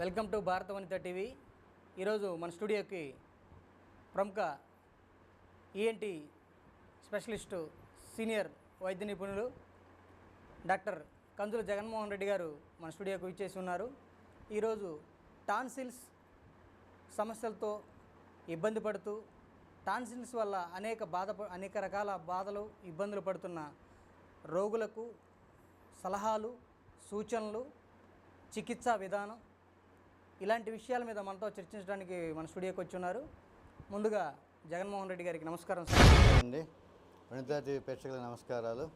Welcome to భారత వనిత TV. ఈరోజు మన స్టూడియోకి ప్రముఖ ఈఎన్టీ స్పెషలిస్టు సీనియర్ వైద్య నిపుణులు డాక్టర్ కందుల జగన్మోహన్ రెడ్డి గారు మన స్టూడియోకి ఇచ్చేసి ఉన్నారు. ఈరోజు టాన్సిల్స్ సమస్యలతో ఇబ్బంది పడుతూ టాన్సిల్స్ వల్ల అనేక బాధ అనేక రకాల బాధలు ఇబ్బందులు పడుతున్న రోగులకు సలహాలు సూచనలు చికిత్సా విధానం ఇలాంటి విషయాల మీద మనతో చర్చించడానికి మన స్టూడియోకి వచ్చి ఉన్నారు. ముందుగా జగన్మోహన్ రెడ్డి గారికి నమస్కారం సార్. అండి. వనితా టీవీ ప్రేక్షకులకు నమస్కారాలు.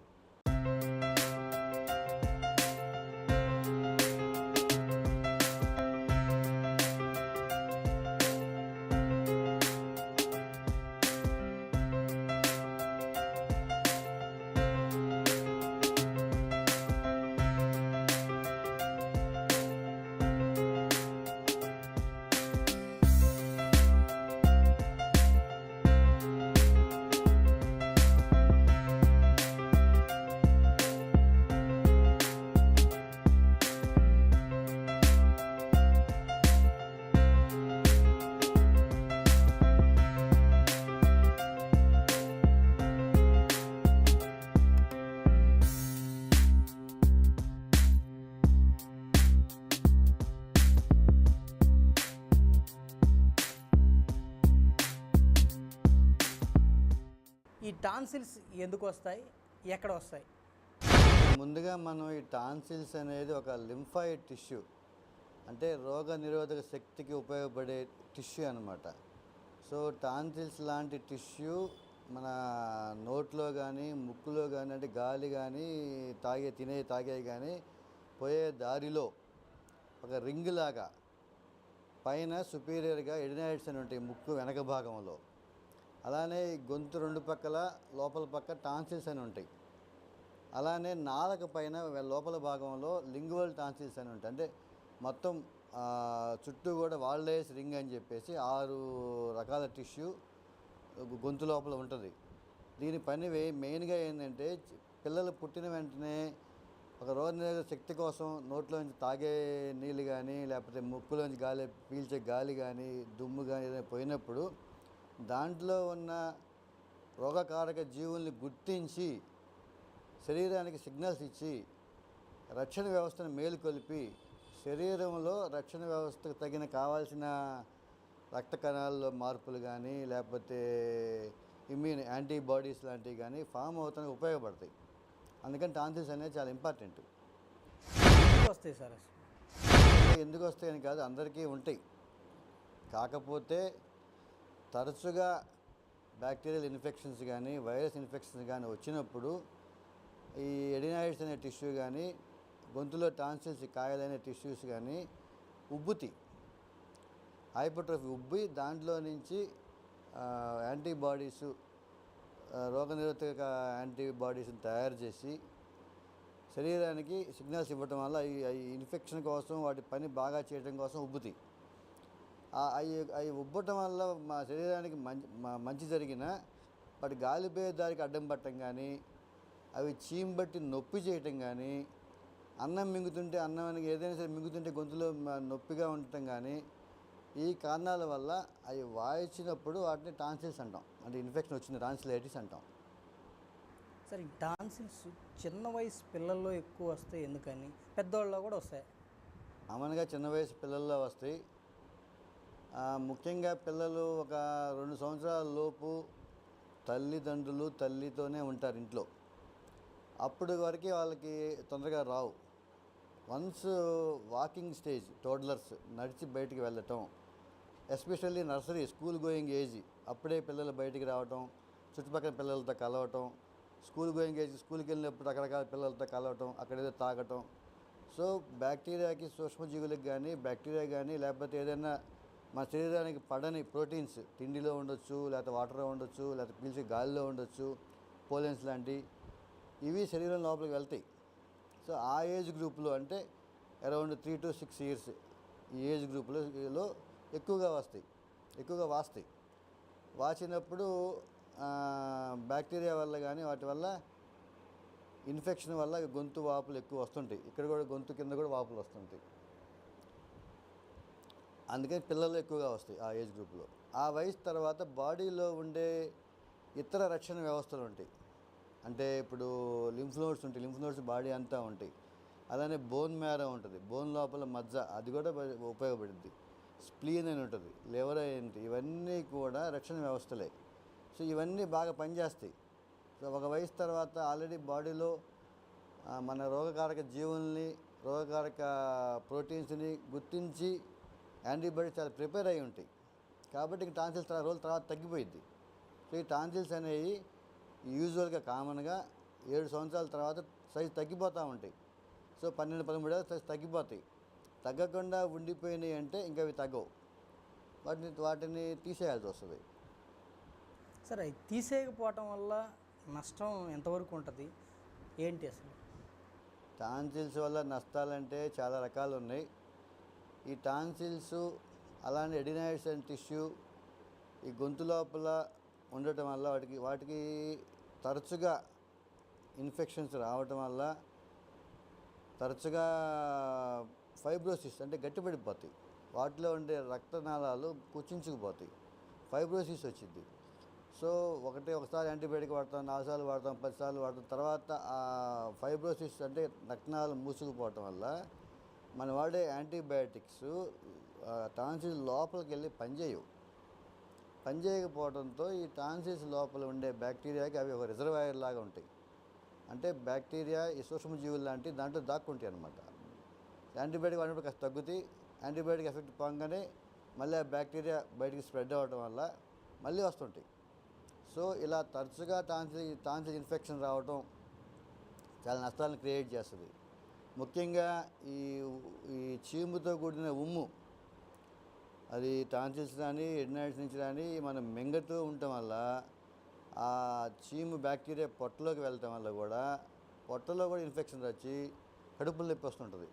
టాన్సిల్స్ ఎందుకు వస్తాయి? ఎక్కడ వస్తాయి? ముందుగా మనం ఈ టాన్సిల్స్ అనేది ఒక లింఫాయిడ్ టిష్యూ అంటే రోగ నిరోధక శక్తికి ఉపయోగపడే టిష్యూ అనమాట సో టాన్సిల్స్ లాంటి టిష్యూ మన నోట్లో కానీ ముక్కులో కానీ అంటే గాలి కానీ తాగే తినే తాగే కానీ పోయే దారిలో ఒక రింగ్ లాగా పైన సుపీరియర్గా ఎడినాయిడ్స్ అని ఉంటాయి ముక్కు వెనక భాగంలో. అలానే గొంతు రెండు పక్కల లోపల పక్క టాన్సిల్స్ అని ఉంటాయి. అలానే నాలుక పైన లోపల భాగంలో లింగువల్ టాన్సిల్స్ అని ఉంటాయి. అంటే మొత్తం చుట్టూ కూడా వాల్డేస్ రింగ్ అని చెప్పేసి ఆరు రకాల టిష్యూ గొంతు లోపల ఉంటుంది. దీని పని మెయిన్గా ఏంటంటే పిల్లలు పుట్టిన వెంటనే ఒక రోగనిరోధక శక్తి కోసం నోట్లోంచి తాగే నీళ్ళు కానీ లేకపోతే ముక్కులోంచి గాలి పీల్చే గాలి కానీ దుమ్ము కానీ ఏదైనా పోయినప్పుడు దాంట్లో ఉన్న రోగకారక జీవుల్ని గుర్తించి శరీరానికి సిగ్నల్స్ ఇచ్చి రక్షణ వ్యవస్థను మేలుకొల్పి శరీరంలో రక్షణ వ్యవస్థకు తగిన కావాల్సిన రక్త కణాల్లో మార్పులు కానీ లేకపోతే ఇమ్యూన్ యాంటీబాడీస్ లాంటివి కానీ ఫామ్ అవుతానికి ఉపయోగపడతాయి. అందుకని టాన్సిల్స్ అనేది చాలా ఇంపార్టెంట్. ఎందుకు వస్తాయి సార్? ఎందుకు వస్తాయని కాదు అందరికీ ఉంటాయి. కాకపోతే తరచుగా బ్యాక్టీరియల్ ఇన్ఫెక్షన్స్ కానీ వైరస్ ఇన్ఫెక్షన్స్ కానీ వచ్చినప్పుడు ఈ ఎడినాయిడ్స్ అనే టిష్యూ కానీ గొంతులో టాన్సిల్స్ కాయలైన టిష్యూస్ కానీ ఉబ్బుతి హైపోట్రఫీ ఉబ్బి దాంట్లో నుంచి యాంటీబాడీస్ రోగనిరోధక యాంటీబాడీస్ని తయారు చేసి శరీరానికి సిగ్నల్స్ ఇవ్వటం వల్ల ఈ ఇన్ఫెక్షన్ కోసం వాటి పని బాగా చేయడం కోసం ఉబ్బుతాయి అవి అవి ఉబ్బటం వల్ల మా శరీరానికి మంచి మంచి జరిగిన వాటి గాలిపోయే దారికి అడ్డం పట్టడం కానీ అవి చీంబట్టి నొప్పి చేయటం కానీ అన్నం మింగుతుంటే అన్నానికి ఏదైనా సరే మింగుతుంటే గొంతులో నొప్పిగా ఉండటం కానీ ఈ కారణాల వల్ల అవి వాయించినప్పుడు వాటిని టాన్సిల్స్ అంటాం. అంటే ఇన్ఫెక్షన్ వచ్చింది టాన్సిలైటిస్ అంటాం. సార్ ఈ టాన్సిల్స్ చిన్న వయసు పిల్లల్లో ఎక్కువ వస్తాయి ఎందుకని? పెద్దవాళ్ళలో కూడా వస్తాయి. కామన్గా చిన్న వయసు పిల్లల్లో వస్తాయి. ముఖ్యంగా పిల్లలు ఒక రెండు సంవత్సరాల లోపు తల్లిదండ్రులు తల్లితోనే ఉంటారు ఇంట్లో. అప్పుడు వరకు వాళ్ళకి తొందరగా రావు. వన్స్ వాకింగ్ స్టేజ్ టోడ్లర్స్ నడిచి బయటికి వెళ్ళటం especially nursery school going age అప్పుడే పిల్లలు బయటికి రావటం చుట్టుపక్కల పిల్లలతో కలవటం స్కూల్ గోయింగ్ ఏజ్ స్కూల్కి వెళ్ళినప్పుడు రకరకాల పిల్లలతో కలవటం అక్కడ ఏదో తాగటం. సో బ్యాక్టీరియాకి సూక్ష్మజీవులకు కానీ బ్యాక్టీరియా కానీ లేకపోతే ఏదైనా మన శరీరానికి పడని ప్రోటీన్స్ తిండిలో ఉండొచ్చు లేకపోతే వాటర్లో ఉండొచ్చు లేకపోతే పీల్చే గాలిలో ఉండొచ్చు పోలెన్స్ లాంటి ఇవి శరీరం లోపలికి వెళ్తాయి. సో ఆ ఏజ్ గ్రూప్లో అంటే around three to six years ఈ ఏజ్ గ్రూప్లో ఎక్కువగా వస్తాయి ఎక్కువగా వాస్తాయి. వాచినప్పుడు బ్యాక్టీరియా వల్ల కానీ వాటి వల్ల ఇన్ఫెక్షన్ వల్ల గొంతు వాపులు ఎక్కువ వస్తుంటాయి. ఇక్కడ కూడా గొంతు కింద కూడా వాపులు వస్తుంటాయి. అందుకని పిల్లలు ఎక్కువగా వస్తాయి ఆ ఏజ్ గ్రూప్లో. ఆ వయసు తర్వాత బాడీలో ఉండే ఇతర రక్షణ వ్యవస్థలు ఉంటాయి. అంటే ఇప్పుడు లింఫ్ నోడ్స్ ఉంటాయి. లింఫ్ నోడ్స్ బాడీ అంతా ఉంటాయి. అలానే బోన్ మేర ఉంటుంది. బోన్ లోపల మజ్జ అది కూడా ఉపయోగపడింది ఉపయోగపడుద్ది. స్ప్లీన్ అని ఉంటుంది. లివర్ ఏంటి? ఇవన్నీ కూడా రక్షణ వ్యవస్థలే. సో ఇవన్నీ బాగా పనిచేస్తాయి. సో ఒక వయసు తర్వాత ఆల్రెడీ బాడీలో మన రోగకారక జీవుల్ని రోగకారక ప్రోటీన్స్ని గుర్తించి యాంటీబాడీస్ చాలా ప్రిపేర్ అయి ఉంటాయి. కాబట్టి ఇంక టాన్సిల్స్ తర్వాత రోజుల తర్వాత తగ్గిపోయింది సో ఈ టాన్సిల్స్ అనేవి యూజువల్గా కామన్గా ఏడు సంవత్సరాల తర్వాత సైజు తగ్గిపోతూ ఉంటాయి. సో పన్నెండు పదమూడు ఏళ్ళ సైజు తగ్గిపోతాయి. తగ్గకుండా ఉండిపోయినాయి అంటే ఇంకా అవి తగ్గవు. వాటిని వాటిని తీసేయాల్సి వస్తుంది. సరే అవి తీసేయకపోవటం వల్ల నష్టం ఎంతవరకు ఉంటుంది? ఏంటి అసలు? టాన్సిల్స్ వల్ల నష్టాలంటే చాలా రకాలు ఉన్నాయి ఈ టాన్సిల్స్ అలానే ఎడినైడ్స్ అండ్ టిష్యూ ఈ గొంతు లోపల ఉండటం వల్ల వాటికి వాటికి తరచుగా ఇన్ఫెక్షన్స్ రావటం వల్ల తరచుగా ఫైబ్రోసిస్ అంటే గట్టిపడిపోతాయి. వాటిలో ఉండే రక్తనాళాలు కుచించుకుపోతాయి. ఫైబ్రోసిస్ వచ్చింది సో ఒకటి ఒకసారి యాంటీబయాటిక్ వాడతాం నాలుగు సార్లు వాడతాం పది సార్లు వాడతాం తర్వాత ఆ ఫైబ్రోసిస్ అంటే రక్తనాళాలు మూసుకుపోవటం వల్ల మనం వాడే యాంటీబయాటిక్స్ టాన్సిల్ లోపలికి వెళ్ళి పనిచేయవు. పనిచేయకపోవడంతో ఈ టాన్సిల్స్ లోపల ఉండే బ్యాక్టీరియాకి అవి ఒక రిజర్వాయర్ లాగా ఉంటాయి. అంటే బ్యాక్టీరియా ఈ సూక్ష్మజీవులు లాంటి దాంట్లో దాక్కుంటాయి అనమాట యాంటీబయాటిక్ వాడినప్పుడు కాస్త తగ్గుతాయి. యాంటీబయాటిక్ ఎఫెక్ట్ పోగానే మళ్ళీ ఆ బ్యాక్టీరియా బయటికి స్ప్రెడ్ అవ్వడం వల్ల మళ్ళీ వస్తుంటాయి. సో ఇలా తరచుగా టాన్సిల్ టాన్సిల్ ఇన్ఫెక్షన్ రావటం చాలా నష్టాలను క్రియేట్ చేస్తుంది. ముఖ్యంగా ఈ ఈ చీముతో కూడిన ఉమ్ము అది టాన్సిల్స్ రాని ఎడినాయిడ్స్ నుంచి కానీ మనం మింగతూ ఉండటం వల్ల ఆ చీము బ్యాక్టీరియా పొట్టలోకి వెళ్ళటం వల్ల కూడా పొట్టలో కూడా ఇన్ఫెక్షన్ వచ్చి కడుపులు నొప్పి వస్తుంటుంది.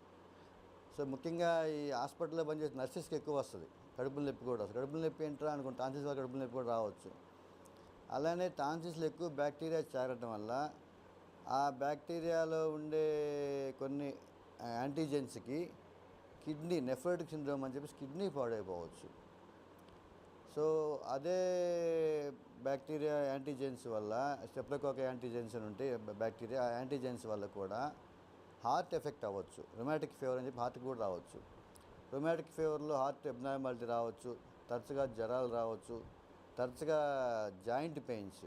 సో ముఖ్యంగా ఈ హాస్పిటల్లో పనిచేసే నర్సెస్కి ఎక్కువ వస్తుంది. కడుపులు నొప్పి కూడా వస్తుంది. కడుపులు నొప్పి ఏంట్రా అనుకుని టాన్సిల్స్ వల్ల కడుపులు నొప్పి కూడా రావచ్చు. అలానే టాన్సిల్స్లో ఎక్కువ బ్యాక్టీరియా చేరటం వల్ల ఆ బ్యాక్టీరియాలో ఉండే కొన్ని యాంటీజెన్స్కి కిడ్నీ నెఫ్రోటిక్ సిండ్రోమ్ అని చెప్పేసి కిడ్నీ పాడైపోవచ్చు. సో అదే బ్యాక్టీరియా యాంటీజెన్స్ వల్ల స్టెప్లకోక యాంటీజెన్స్ అని ఉంటే బ్యాక్టీరియా యాంటీజెన్స్ వల్ల కూడా హార్ట్ ఎఫెక్ట్ అవ్వచ్చు. రొమాటిక్ ఫీవర్ అని చెప్పి హార్ట్కి కూడా రావచ్చు. రొమాటిక్ ఫీవర్లో హార్ట్ ఎబ్నార్మాలిటీ రావచ్చు తరచుగా జ్వరాలు రావచ్చు తరచుగా జాయింట్ పెయిన్స్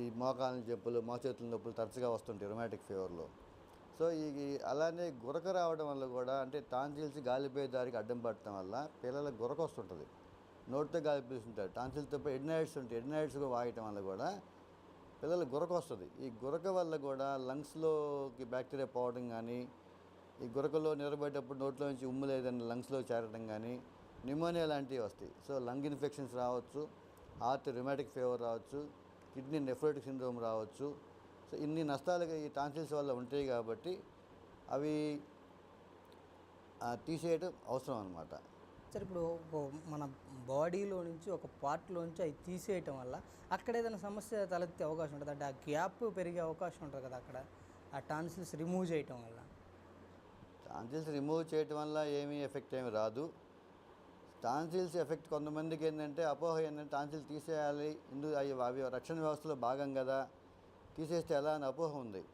ఈ మోకాల జబ్బులు మోచేతుల నొప్పులు తరచుగా వస్తుంటాయి రొమాటిక్ ఫీవర్లో సో ఈ అలానే గురక రావడం వల్ల కూడా అంటే టాన్సిల్స్ గాలిపోయే దారికి అడ్డం పడటం వల్ల పిల్లలకు గురక వస్తుంటుంది. నోటితో గాలి పీల్చుంటారు టాన్సిల్తో పాటు ఎడినాయిడ్స్ ఉంటాయి. ఎడినాయిడ్స్ కూడా వల్ల కూడా పిల్లలకు గురక వస్తుంది. ఈ గురక వల్ల కూడా లంగ్స్లోకి బ్యాక్టీరియా పోవడం కానీ ఈ గురకలో నిలబడేటప్పుడు నోట్లో నుంచి ఉమ్ము లేదని లంగ్స్లో చేరడం కానీ న్యూమోనియా లాంటివి వస్తాయి. సో లంగ్ ఇన్ఫెక్షన్స్ రావచ్చు హార్ట్ రిమాటిక్ ఫీవర్ రావచ్చు కిడ్నీ నెఫ్రోటిక్ సిండ్రోమ్ రావచ్చు. సో ఇన్ని నష్టాలు ఈ టాన్సిల్స్ వల్ల ఉంటాయి కాబట్టి అవి తీసేయడం అవసరం అనమాట సరే ఇప్పుడు మన బాడీలో నుంచి ఒక పార్ట్లో నుంచి అవి తీసేయటం వల్ల అక్కడ ఏదైనా సమస్య తలెత్తే అవకాశం ఉంటుంది? అంటే ఆ గ్యాప్ పెరిగే అవకాశం ఉంటుంది కదా అక్కడ ఆ టాన్సిల్స్ రిమూవ్ చేయటం వల్ల. టాన్సిల్స్ రిమూవ్ చేయటం వల్ల ఏమీ ఎఫెక్ట్ ఏమి రాదు. టాన్సిల్స్ ఎఫెక్ట్ కొంతమందికి ఏంటంటే అపోహ ఏంటంటే టాన్సిల్ తీసేయాలి ఎందుకు అవి అవి రక్షణ వ్యవస్థలో భాగం కదా తీసేస్తే ఎలా అని అపోహ ఉంది.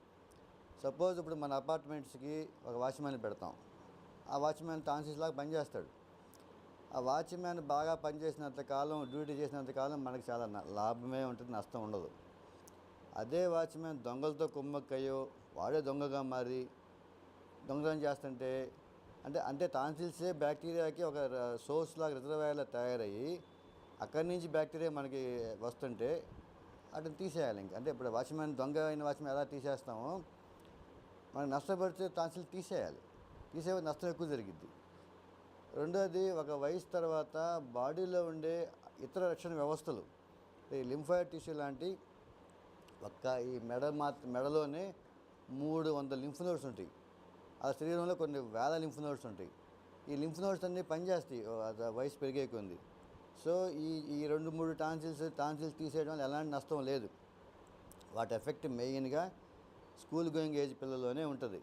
సపోజ్ ఇప్పుడు మన అపార్ట్మెంట్స్కి ఒక వాచ్మ్యాన్ పెడతాం. ఆ వాచ్మ్యాన్ టాన్సిల్స్ లాగా పనిచేస్తాడు. ఆ వాచ్మ్యాన్ బాగా పనిచేసినంత కాలం డ్యూటీ చేసినంత కాలం మనకు చాలా న- లాభమే ఉంటుంది నష్టం ఉండదు. అదే వాచ్మ్యాన్ దొంగలతో కుమ్మక్కయ్యో వాడే దొంగగా మారి దొంగతనం చేస్తుంటే అంటే అంటే టాన్సిల్సే బ్యాక్టీరియాకి ఒక సోర్స్ లాగా రిజర్వాయర్లా తయారయ్యి అక్కడి నుంచి బ్యాక్టీరియా మనకి వస్తుంటే అటుని తీసేయాలి ఇంక. అంటే ఇప్పుడు వాచ్మెన్ దొంగ అయిన వాచ్మెన్ ఎలా తీసేస్తామో మనకు నష్టపడితే టాన్సిల్ తీసేయాలి. తీసే నష్టం ఎక్కువ జరిగిద్ది. రెండోది ఒక వయసు తర్వాత బాడీలో ఉండే ఇతర రక్షణ వ్యవస్థలు ఈ లింఫాయిడ్ టిష్యూ లాంటి ఒక్క ఈ మెడ మాత్ మెడలోనే మూడు వందల లింఫ్ నోడ్స్ ఉంటాయి. ఆ శరీరంలో కొన్ని వేల లింఫ్ నోడ్స్ ఉంటాయి. ఈ లింఫ్ నోడ్స్ అన్నీ పనిచేస్తాయి. వయసు పెరిగే కొంది సో ఈ ఈ రెండు మూడు టాన్సిల్స్ టాన్సిల్స్ తీసేయడం వల్ల ఎలాంటి నష్టం లేదు. వాటి ఎఫెక్ట్ మెయిన్గా స్కూల్ గోయింగ్ ఏజ్ పిల్లల్లోనే ఉంటుంది.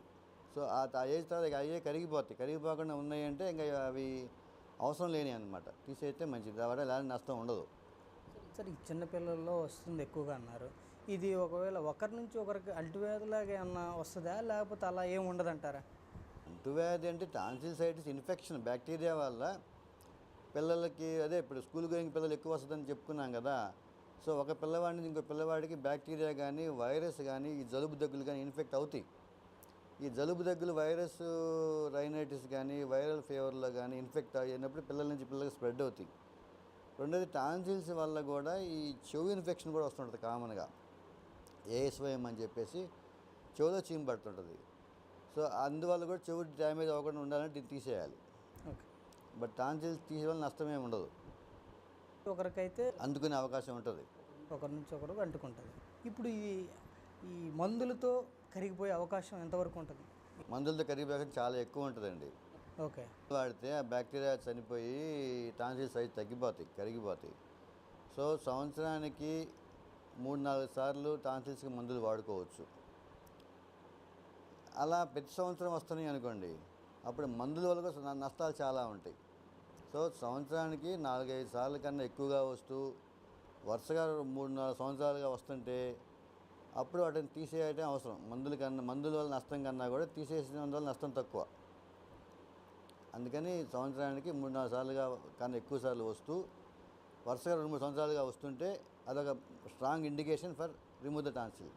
సో ఆ ఏజ్ తర్వాత అయ్యే కరిగిపోతాయి. కరిగిపోకుండా ఉన్నాయంటే ఇంకా అవి అవసరం లేని అనమాట తీసేస్తే మంచిది. కాబట్టి ఎలాంటి నష్టం ఉండదు. సార్ ఈ చిన్నపిల్లల్లో వస్తుంది ఎక్కువగా అన్నారు. ఇది ఒకవేళ ఒకరి నుంచి ఒకరికి అంటువ్యాధిలాగా ఏమన్నా వస్తుందా? లేకపోతే అలా ఏం ఉండదంటారా? అంటువ్యాధి అంటే టాన్సిల్సైటిస్ ఇన్ఫెక్షన్ బ్యాక్టీరియా వల్ల పిల్లలకి అదే ఇప్పుడు స్కూల్ గోయింగ్ పిల్లలు ఎక్కువ వస్తుందని చెప్పుకున్నాం కదా. సో ఒక పిల్లవాడిని ఇంకో పిల్లవాడికి బ్యాక్టీరియా కానీ వైరస్ కానీ ఈ జలుబు దగ్గులు కానీ ఇన్ఫెక్ట్ అవుతాయి. ఈ జలుబు దగ్గులు వైరస్ రైనైటిస్ కానీ వైరల్ ఫీవర్లో కానీ ఇన్ఫెక్ట్ అయినప్పుడు పిల్లల నుంచి పిల్లలకి స్ప్రెడ్ అవుతాయి. రెండోది టాన్సిల్స్ వల్ల కూడా ఈ చెవు ఇన్ఫెక్షన్ కూడా వస్తుంటుంది కామన్గా. ఏఎస్వైఎం అని చెప్పేసి చెవులో చీమ పడుతుంటుంది. సో అందువల్ల కూడా చెవు డ్యామేజ్ అవ్వకుండా ఉండాలంటే దీన్ని తీసేయాలి. బట్ టాన్సిల్స్ తీసే వల్ల నష్టమేమి ఉండదు. ఒకరికైతే అందుకునే అవకాశం ఉంటుంది. ఒకరి నుంచి ఒకరు అంటుకుంటుంది. ఇప్పుడు ఈ ఈ మందులతో కరిగిపోయే అవకాశం ఎంతవరకు ఉంటుంది? మందులతో కరిగిపోయాక చాలా ఎక్కువ ఉంటుందండి. ఓకే. వాడితే ఆ బ్యాక్టీరియా చనిపోయి టాన్సిల్ సైజ్ తగ్గిపోతాయి కరిగిపోతాయి. సో సంవత్సరానికి మూడు నాలుగు సార్లు టాన్సిల్స్కి మందులు వాడుకోవచ్చు. అలా ప్రతి సంవత్సరం వస్తున్నాయి అనుకోండి అప్పుడు మందుల వల్ల కూడా నష్టాలు చాలా ఉంటాయి. సో సంవత్సరానికి నాలుగైదు సార్లు కన్నా ఎక్కువగా వస్తూ వరుసగా మూడు నాలుగు సంవత్సరాలుగా వస్తుంటే అప్పుడు వాటిని తీసేయటం అవసరం. మందుల కన్నా మందుల వల్ల నష్టం కన్నా కూడా తీసేసిన వల్ల నష్టం తక్కువ. అందుకని సంవత్సరానికి మూడు నాలుగు సార్లుగా కన్నా ఎక్కువ సార్లు వస్తూ వరుసగా రెండు మూడు సంవత్సరాలుగా వస్తుంటే అదొక strong indication for remove the tonsil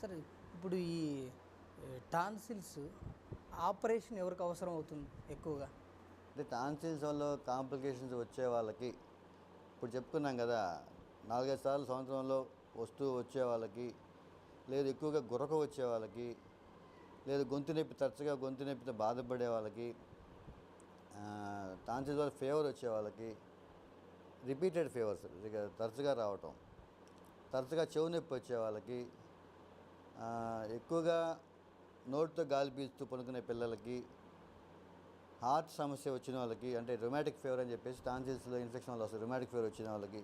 సరే ఇప్పుడు ఈ టాన్సిల్స్ ఆపరేషన్ ఎవరికి అవసరం అవుతుంది ఎక్కువగా? అంటే టాన్సిల్స్ వల్ల కాంప్లికేషన్స్ వచ్చే వాళ్ళకి ఇప్పుడు చెప్పుకున్నాం కదా నాలుగైదు సార్లు సంవత్సరంలో వస్తూ వచ్చే వాళ్ళకి లేదు ఎక్కువగా గురక వచ్చే వాళ్ళకి లేదు గొంతు నొప్పి తరచుగా గొంతు నొప్పితో బాధపడే వాళ్ళకి టాన్సిల్స్ వల్ల ఫీవర్ వచ్చే వాళ్ళకి రిపీటెడ్ ఫీవర్స్ తరచుగా రావటం. తరచుగా చెవు నొప్పి వచ్చే వాళ్ళకి ఎక్కువగా నోటితో గాలి పీల్చుతూ పనుకునే పిల్లలకి హార్ట్ సమస్య వచ్చిన వాళ్ళకి అంటే రొమాటిక్ ఫీవర్ అని చెప్పేసి టాన్సిల్స్లో ఇన్ఫెక్షన్ వల్ల వస్తుంది రొమాటిక్ ఫీవర్ వచ్చిన వాళ్ళకి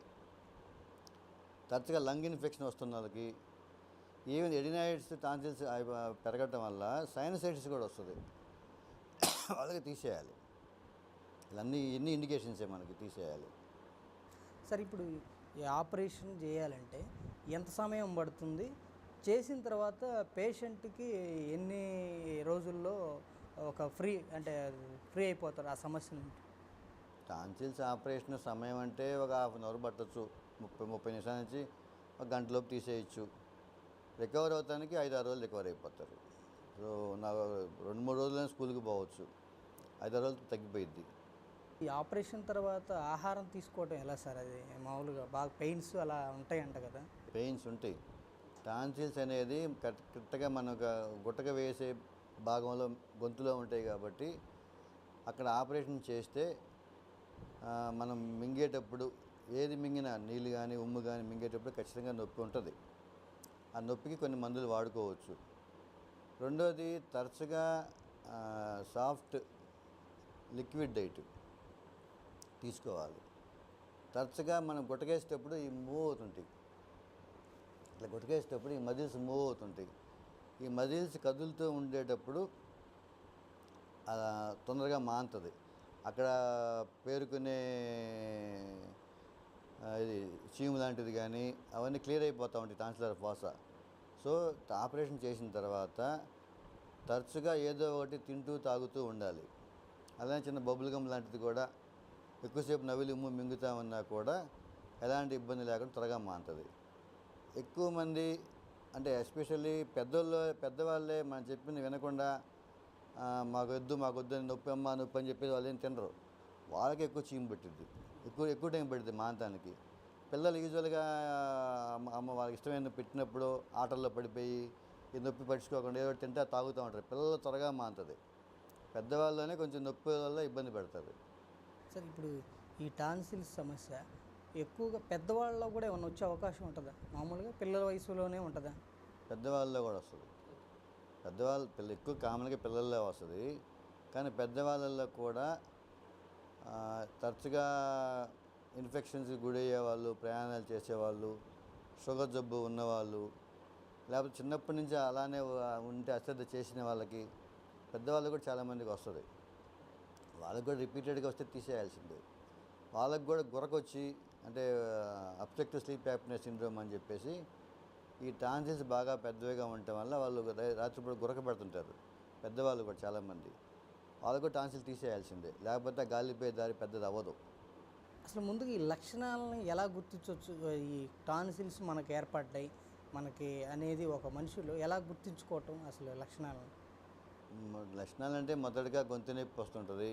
తరచుగా లంగ్ ఇన్ఫెక్షన్ వస్తున్న వాళ్ళకి ఈవెన్ ఎడినైడ్స్ టాన్సిల్స్ పెరగటం వల్ల సైనసైటిస్ కూడా వస్తుంది. వాళ్ళకి తీసేయాలి. ఇవన్నీ ఎన్ని ఇండికేషన్సే మనకి తీసేయాలి. సరే ఇప్పుడు ఈ ఆపరేషన్ చేయాలంటే ఎంత సమయం పడుతుంది? చేసిన తర్వాత పేషెంట్కి ఎన్ని రోజుల్లో ఒక ఫ్రీ అంటే ఫ్రీ అయిపోతారు ఆ సమస్య నుండి? టాన్సిల్స్ ఆపరేషన్ సమయం అంటే ఒక హాఫ్ అన్ అవర్ పట్టచ్చు. ముప్పై ముప్పై నిమిషాల నుంచి ఒక గంటలోపు తీసేయచ్చు. రికవర్ అవుతానికి ఐదు ఆరు రోజులు రికవర్ అయిపోతారు. సో నా రెండు మూడు రోజులైనా స్కూల్కి పోవచ్చు. ఐదు ఆరు రోజులు తగ్గిపోయిద్ది. ఈ ఆపరేషన్ తర్వాత ఆహారం తీసుకోవటం ఎలా సార్? అది మామూలుగా బాగా పెయిన్స్ అలా ఉంటాయంట కదా. పెయిన్స్ ఉంటాయి. టాన్సిల్స్ అనేది కరెక్ట్గా మన గుట్టక వేసే భాగంలో గొంతులో ఉంటాయి కాబట్టి అక్కడ ఆపరేషన్ చేస్తే మనం మింగేటప్పుడు ఏది మింగినా నీళ్ళు కానీ ఉమ్ము కానీ మింగేటప్పుడు ఖచ్చితంగా నొప్పి ఉంటుంది. ఆ నొప్పికి కొన్ని మందులు వాడుకోవచ్చు. రెండోది తరచుగా సాఫ్ట్ లిక్విడ్ డైట్. తీసుకోవాలి. తరచుగా మనం గుట్టకేసేటప్పుడు ఈ మూవ్ అవుతుంటాయి. ఇట్లా గుట్టకేసేటప్పుడు ఈ మజిల్స్ మూవ్ అవుతుంటాయి. ఈ మజిల్స్ కదులుతూ ఉండేటప్పుడు తొందరగా మాంతుంది. అక్కడ పేరుకునే ఇది చీము లాంటిది కానీ అవన్నీ క్లియర్ అయిపోతూ ఉంటాయి టాన్సిలర్ ఫోసా. సో ఆపరేషన్ చేసిన తర్వాత తరచుగా ఏదో ఒకటి తింటూ తాగుతూ ఉండాలి. అలానే చిన్న బబుల్ గమ్ లాంటిది కూడా ఎక్కువసేపు నవిలిమ్ము మింగుతామన్నా కూడా ఎలాంటి ఇబ్బంది లేకుండా త్వరగా మాంతుంది. ఎక్కువ మంది అంటే ఎస్పెషల్లీ పెద్దోళ్ళు పెద్దవాళ్ళే మనం చెప్పింది వినకుండా మాకు వద్దు మాకు వద్దు అని నొప్పి అమ్మ నొప్పి అని చెప్పేసి వాళ్ళు ఏం తినరు. వాళ్ళకి ఎక్కువ చీము పెట్టిద్ది. ఎక్కువ ఎక్కువ టైం పడుతుంది మాంతానికి. పిల్లలు యూజువల్గా అమ్మ అమ్మ వాళ్ళకి ఇష్టమైన పెట్టినప్పుడు ఆటల్లో పడిపోయి ఈ నొప్పి పడుచుకోకుండా ఏదో తింటే తాగుతూ ఉంటారు. పిల్లలు త్వరగా మాంతుంది. పెద్దవాళ్ళలోనే కొంచెం నొప్పి వల్ల ఇబ్బంది పెడతారు. సార్ ఇప్పుడు ఈ టాన్సిల్స్ సమస్య ఎక్కువగా పెద్దవాళ్ళలో కూడా ఏమైనా వచ్చే అవకాశం ఉంటుందా? మామూలుగా పిల్లల వయసులోనే ఉంటుందా? పెద్దవాళ్ళలో కూడా వస్తుంది. పెద్దవాళ్ళు పిల్ల ఎక్కువ కామన్గా పిల్లల్లో వస్తుంది. కానీ పెద్దవాళ్ళల్లో కూడా తరచుగా ఇన్ఫెక్షన్స్ గురయ్యే వాళ్ళు ప్రయాణాలు చేసేవాళ్ళు షుగర్ జబ్బు ఉన్నవాళ్ళు లేకపోతే చిన్నప్పటి నుంచి అలానే ఉంటే అశ్రద్ధ చేసిన వాళ్ళకి పెద్దవాళ్ళు కూడా చాలామందికి వస్తుంది. వాళ్ళకి కూడా రిపీటెడ్గా వస్తే తీసేయాల్సిందే. వాళ్ళకి కూడా గురకొచ్చి అంటే అబ్జెక్టివ్ స్లీప్ యాప్నెస్ సిండ్రోమ్ అని చెప్పేసి ఈ టాన్సిల్స్ బాగా పెద్దవిగా ఉండటం వల్ల వాళ్ళు రాత్రిపూట గురక పెడుతుంటారు. పెద్దవాళ్ళు కూడా చాలామంది. వాళ్ళకు కూడా టాన్సిల్ తీసేయాల్సిందే. లేకపోతే గాలిపోయే దారి పెద్దది అవ్వదు. అసలు ముందుకు ఈ లక్షణాలను ఎలా గుర్తించవచ్చు ఈ టాన్సిల్స్ మనకు ఏర్పడ్డాయి. మనకి అనేది ఒక మనిషిలో ఎలా గుర్తించుకోవటం అసలు లక్షణాలను? లక్షణాలు అంటే మొదటగా గొంతు నొప్పి వస్తుంటుంది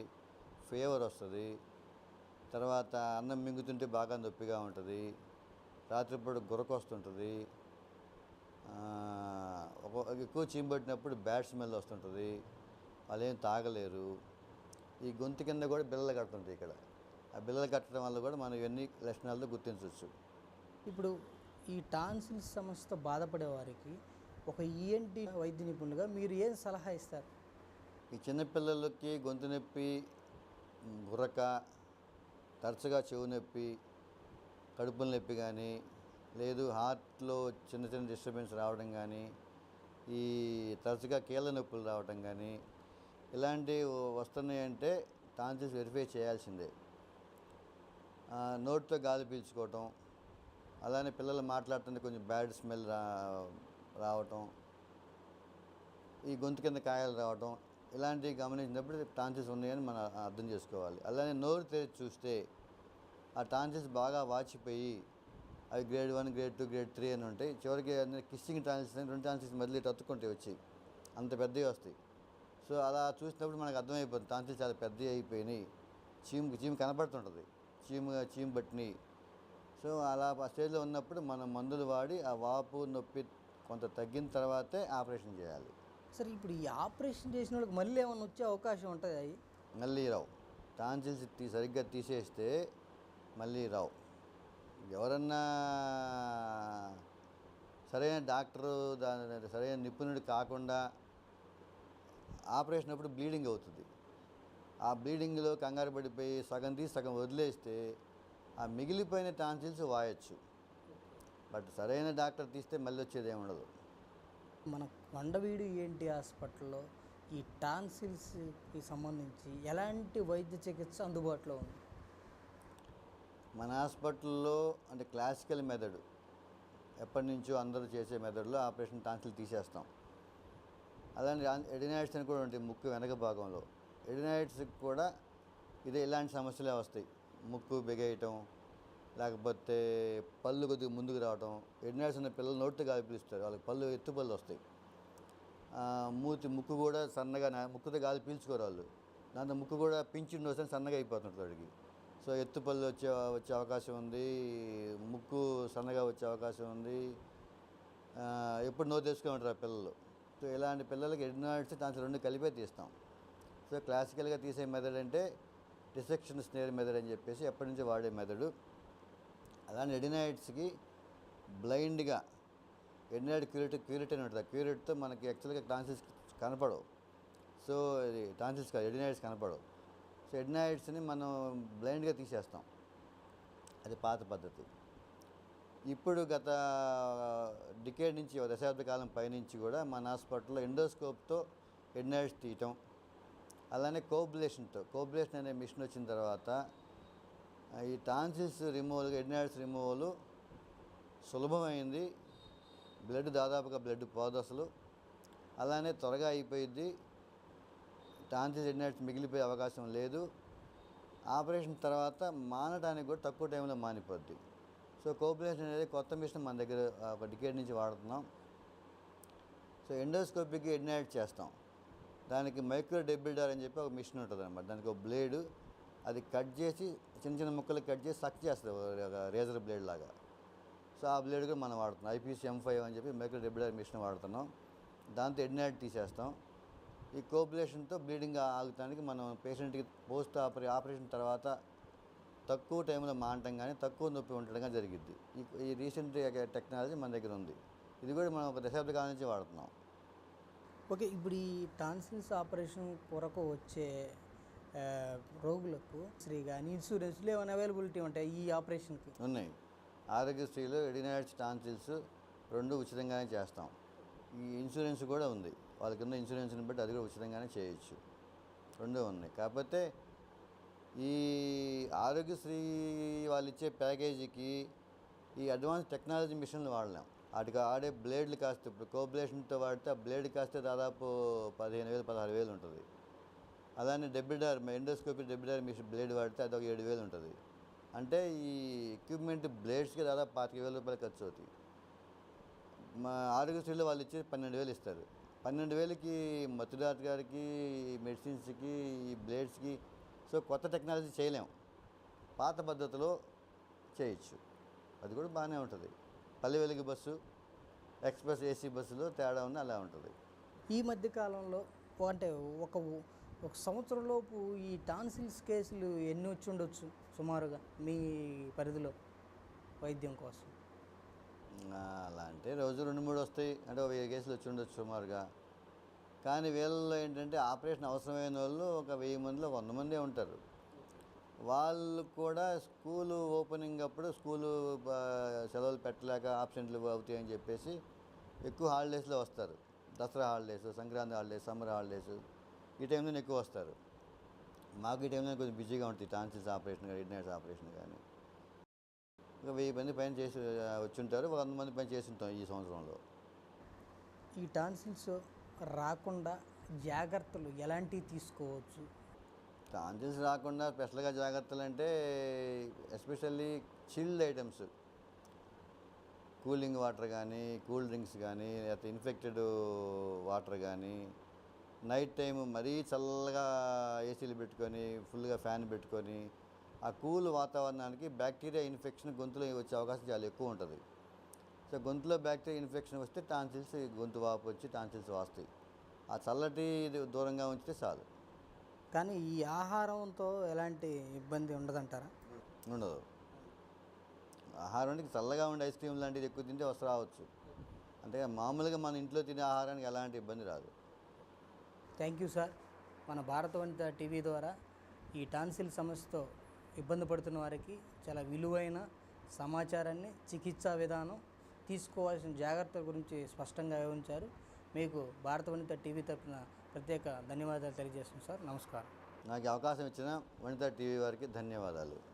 ఫీవర్ వస్తుంది తర్వాత అన్నం మింగుతుంటే బాగా నొప్పిగా ఉంటుంది రాత్రిపూట గురకు వస్తుంటుంది ఒక ఎక్కువ చీంబట్టినప్పుడు బ్యాడ్ స్మెల్ వస్తుంటుంది వాళ్ళు ఏం తాగలేరు. ఈ గొంతు కింద కూడా బిల్లలు కడుతుంటాయి ఇక్కడ. ఆ బిల్లలు కట్టడం వల్ల కూడా మనం ఇవన్నీ లక్షణాలతో గుర్తించవచ్చు. ఇప్పుడు ఈ టాన్సిల్స్ సమస్యతో బాధపడే వారికి ఒక ఈఎన్టీ వైద్య నిపుణులుగా మీరు ఏం సలహా ఇస్తారు? ఈ చిన్నపిల్లలకి గొంతు నొప్పి గురక తరచుగా చెవు నొప్పి కడుపుల నొప్పి కానీ లేదు హార్ట్లో చిన్న చిన్న డిస్టర్బెన్స్ రావడం కానీ ఈ తరచుగా కీళ్ళ నొప్పులు రావడం కానీ ఇలాంటివి వస్తున్నాయంటే టాన్సిల్స్ వెరిఫై చేయాల్సిందే. నోట్తో నోటితో గాలి పీల్చుకోవటం అలానే పిల్లలు మాట్లాడుతుంటే కొంచెం బ్యాడ్ స్మెల్ రా రావటం ఈ గొంతు కింద కాయలు రావటం ఇలాంటివి గమనించినప్పుడు టాన్సిల్స్ ఉన్నాయని మనం అర్థం చేసుకోవాలి. అలానే నోరు తెరిచి చూస్తే ఆ టాన్సెస్ బాగా వాచిపోయి అవి grade one grade two grade three అని ఉంటాయి. చివరికి కిస్సింగ్ టాన్సిల్స్ అని రెండు టాన్సిల్స్ మళ్ళీ తత్తుకుంటాయి వచ్చి. అంత పెద్దవి వస్తాయి. సో అలా చూసినప్పుడు మనకు అర్థమైపోతుంది టాన్సెస్ చాలా పెద్దవి అయిపోయినాయి. చీము చీము కనపడుతుంటుంది. చీము చీము పట్టినాయి సో అలా ఆ స్టేజ్లో ఉన్నప్పుడు మనం మందులు వాడి ఆ వాపు నొప్పి కొంత తగ్గిన తర్వాతే ఆపరేషన్ చేయాలి. సరే ఇప్పుడు ఈ ఆపరేషన్ చేసిన వాళ్ళకి మళ్ళీ ఏమైనా వచ్చే అవకాశం ఉంటుంది అవి మళ్ళీ రావు. టాన్సిల్స్ తీ సరిగ్గా తీసేస్తే మళ్ళీ రావు. ఎవరన్నా సరైన డాక్టరు దాని సరైన నిపుణుడు కాకుండా ఆపరేషన్ అప్పుడు బ్లీడింగ్ అవుతుంది. ఆ బ్లీడింగ్లో కంగారు పడిపోయి సగం తీసి సగం వదిలేస్తే ఆ మిగిలిపోయిన టాన్సిల్స్ వాయచ్చు. బట్ సరైన డాక్టర్ తీస్తే మళ్ళీ వచ్చేది ఏమి ఉండదు. మన కొండవీడు ఏంటి హాస్పిటల్లో ఈ టాన్సిల్స్కి సంబంధించి ఎలాంటి వైద్య చికిత్స అందుబాటులో ఉంది? మన హాస్పిటల్లో అంటే క్లాసికల్ మెథడ్ ఎప్పటి నుంచో అందరూ చేసే మెథడ్లో ఆపరేషన్ టాన్సిల్ తీసేస్తాం. అలానే ఎడినాయిడ్స్ అని కూడా ఉంటాయి ముక్కు వెనక భాగంలో. ఎడినాయిడ్స్కి కూడా ఇదే ఇలాంటి సమస్యలే వస్తాయి. ముక్కు బిగేయటం లేకపోతే పళ్ళు కొద్దిగా ముందుకు రావడం ఎడినాయిడ్స్ పిల్లలు నోటితో గాలి పిలుస్తారు. వాళ్ళకి పళ్ళు ఎత్తు పళ్ళు వస్తాయి. మూతి ముక్కు కూడా సన్నగా ముక్కుతో గాలి పీల్చుకోరు వాళ్ళు. దాంతో ముక్కు కూడా పింఛన్ వస్తే సన్నగా అయిపోతుంటారు వాడికి. సో ఎత్తుపల్లి వచ్చే వచ్చే అవకాశం ఉంది. ముక్కు సన్నగా వచ్చే అవకాశం ఉంది. ఎప్పుడు నో తెచ్చుకొని ఉంటారు ఆ పిల్లలు. సో ఇలాంటి పిల్లలకి ఎడినాయిడ్స్ దాంట్లో రెండు కలిపే తీస్తాం. సో క్లాసికల్గా తీసే మెథడ్ అంటే డిసెక్షన్ స్నేర్ మెథడ్ అని చెప్పేసి ఎప్పటి నుంచి వాడే మెథడు అలానే ఎడినాయిడ్స్కి బ్లైండ్గా ఎడినాయిడ్ క్యూరిట్ క్యూరిట్ అని ఉంటుంది. క్యూరిట్తో మనకి యాక్చువల్గా టాన్సిల్స్ కనపడవు. సో ఇది టాన్సిల్స్ కాదు ఎడినాయిడ్స్ కనపడవు. సో ఎడినైట్స్ని మనం బ్లైండ్గా తీసేస్తాం. అది పాత పద్ధతి. ఇప్పుడు గత డికేడ్ నుంచి దశాబ్ద కాలం పైనుంచి కూడా మన హాస్పిటల్లో ఎండోస్కోప్తో ఎడినాయిడ్స్ తీయటం అలానే కోబులేషన్తో. కోబులేషన్ అనే మిషన్ వచ్చిన తర్వాత ఈ టాన్సిల్స్ రిమూవల్ ఎడినాయిడ్స్ రిమూవల్ సులభమైంది. బ్లడ్ దాదాపుగా బ్లడ్ పోదు అసలు. అలానే త్వరగా అయిపోయింది టాన్సిల్స్ ఎడినాయిడ్స్ మిగిలిపోయే అవకాశం లేదు. ఆపరేషన్ తర్వాత మానడానికి కూడా తక్కువ టైంలో మానిపోద్ది. సో కోపులేషన్ అనేది కొత్త మిషన్ మన దగ్గర ఒక డికేట్ నుంచి వాడుతున్నాం. సో ఎండోస్కోపిక్ ఎడినైట్ చేస్తాం. దానికి మైక్రో డెబిల్డర్ అని చెప్పి ఒక మిషన్ ఉంటుంది అనమాట దానికి ఒక బ్లేడు అది కట్ చేసి చిన్న చిన్న ముక్కలు కట్ చేసి సక్ చేస్తుంది రేజర్ బ్లేడ్ లాగా. సో ఆ బ్లేడ్ కూడా మనం వాడుతున్నాం. ఐపీసీ ఎం ఫైవ్ అని చెప్పి మైక్రో డెబిల్డర్ మిషన్ వాడుతున్నాం. దాంతో ఎడినైట్ తీసేస్తాం. ఈ కోపులేషన్తో బ్లీడింగ్ ఆగటానికి మనం పేషెంట్కి పోస్ట్ ఆపరే ఆపరేషన్ తర్వాత తక్కువ టైంలో మానటం కానీ తక్కువ నొప్పి ఉండటం కానీ జరిగిద్ది. ఈ ఈ రీసెంట్ టెక్నాలజీ మన దగ్గర ఉంది. ఇది కూడా మనం ఒక దశాబ్ద కాలం నుంచి వాడుతున్నాం. ఓకే ఇప్పుడు ఈ టాన్సిల్స్ ఆపరేషన్ కొరకు వచ్చే రోగులకు శ్రీ కానీ ఇన్సూరెన్స్లు ఏమైనా అవైలబిలిటీ ఉంటాయి ఈ ఆపరేషన్కి? ఉన్నాయి. ఆరోగ్యశ్రీలో ఎడినాయిడ్స్ టాన్సిల్స్ రెండు ఉచితంగానే చేస్తాం. ఈ ఇన్సూరెన్స్ కూడా ఉంది. వాళ్ళ కింద ఇన్సూరెన్స్ని బట్టి అది కూడా ఉచితంగానే చేయొచ్చు. రెండూ ఉన్నాయి. కాకపోతే ఈ ఆరోగ్యశ్రీ వాళ్ళు ఇచ్చే ప్యాకేజీకి ఈ అడ్వాన్స్ టెక్నాలజీ మిషన్లు వాడలేం. వాటికి ఆడే బ్లేడ్లు కాస్తే ఇప్పుడు కోబ్లేషన్తో వాడితే ఆ బ్లేడ్ కాస్తే దాదాపు పదిహేను వేలు పదహారు వేలు ఉంటుంది. అలానే debrider endoscopy debrider machine blade వాడితే అది ఒక ఏడు వేలు ఉంటుంది. అంటే ఈ ఎక్విప్మెంట్ బ్లేడ్స్కి దాదాపు పాతిక వేల రూపాయలు ఖర్చు అవుతాయి. మా ఆరోగ్యశ్రీలో వాళ్ళు ఇచ్చి పన్నెండు వేలు ఇస్తారు. పన్నెండు వేలకి మధురాత్ గారికి మెడిసిన్స్కి ఈ బ్లేడ్స్కి సో కొత్త టెక్నాలజీ చేయలేము పాత పద్ధతిలో చేయొచ్చు. అది కూడా బాగానే ఉంటుంది. Palle Velugu bus express AC బస్సులో తేడా ఉన్న అలా ఉంటుంది. ఈ మధ్య కాలంలో అంటే ఒక ఒక సంవత్సరంలోపు ఈ టాన్సిల్స్ కేసులు ఎన్ని వచ్చి ఉండొచ్చు సుమారుగా మీ పరిధిలో వైద్యం కోసం? అలా అంటే రోజు రెండు మూడు వస్తాయి. అంటే ఒక వెయ్యి కేసులు వచ్చి ఉండొచ్చు సుమారుగా. కానీ వీళ్ళలో ఏంటంటే ఆపరేషన్ అవసరమైన వాళ్ళు ఒక వెయ్యి మందిలో వంద మందే ఉంటారు. వాళ్ళు కూడా స్కూలు ఓపెనింగ్ అప్పుడు స్కూలు సెలవులు పెట్టలేక ఆబ్సెంట్లు అవుతాయని చెప్పేసి ఎక్కువ హాలిడేస్లో వస్తారు. Dasara holidays Sankranti holidays summer holidays. ఈ టైంలో ఎక్కువ వస్తారు. మాకు ఈ టైంలో కొంచెం బిజీగా ఉంటుంది. టాన్సిల్స్ ఆపరేషన్ కానీ ఇడ్నైట్స్ ఆపరేషన్ కానీ. ఒక వెయ్యి మంది పైన చేసి వచ్చి ఉంటారు ఒక వంద మంది పైన చేసి ఉంటాం ఈ సంవత్సరంలో. ఈ టాన్సిల్స్ రాకుండా జాగ్రత్తలు ఎలాంటివి తీసుకోవచ్చు? టాన్సిల్స్ రాకుండా స్పెషల్గా జాగ్రత్తలు అంటే especially chilled items. Cooling water కానీ కూల్ డ్రింక్స్ కానీ లేకపోతే ఇన్ఫెక్టెడ్ వాటర్ కానీ నైట్ టైం మరీ చల్లగా ఏసీలు పెట్టుకొని ఫుల్గా ఫ్యాన్ పెట్టుకొని ఆ కూల్ వాతావరణానికి బ్యాక్టీరియా ఇన్ఫెక్షన్ గొంతులో వచ్చే అవకాశం చాలా ఎక్కువ ఉంటుంది. సో గొంతులో బ్యాక్టీరియా ఇన్ఫెక్షన్ వస్తే టాన్సిల్స్ గొంతు వాపు వచ్చి టాన్సిల్స్ వాస్తాయి. ఆ చల్లటి దూరంగా ఉంచితే చాలు. కానీ ఈ ఆహారంతో ఎలాంటి ఇబ్బంది ఉండదంటారా? ఉండదు. ఆహారానికి చల్లగా ఉండే ఐస్ క్రీమ్ లాంటిది ఎక్కువ తింటే వస్తు రావచ్చు. అంటే మామూలుగా మన ఇంట్లో తినే ఆహారానికి ఎలాంటి ఇబ్బంది రాదు. Thank you sir. మన భారత వనిత టీవీ ద్వారా ఈ టాన్సిల్ సమస్యతో ఇబ్బంది పడుతున్న వారికి చాలా విలువైన సమాచారాన్ని చికిత్సా విధానం తీసుకోవాల్సిన జాగ్రత్తల గురించి స్పష్టంగా వివరించారు. మీకు భారత వనిత టీవీ తరఫున ప్రత్యేక ధన్యవాదాలు తెలియజేస్తున్నాం సార్. నమస్కారం. నాకు అవకాశం ఇచ్చిన వనిత టీవీ వారికి ధన్యవాదాలు.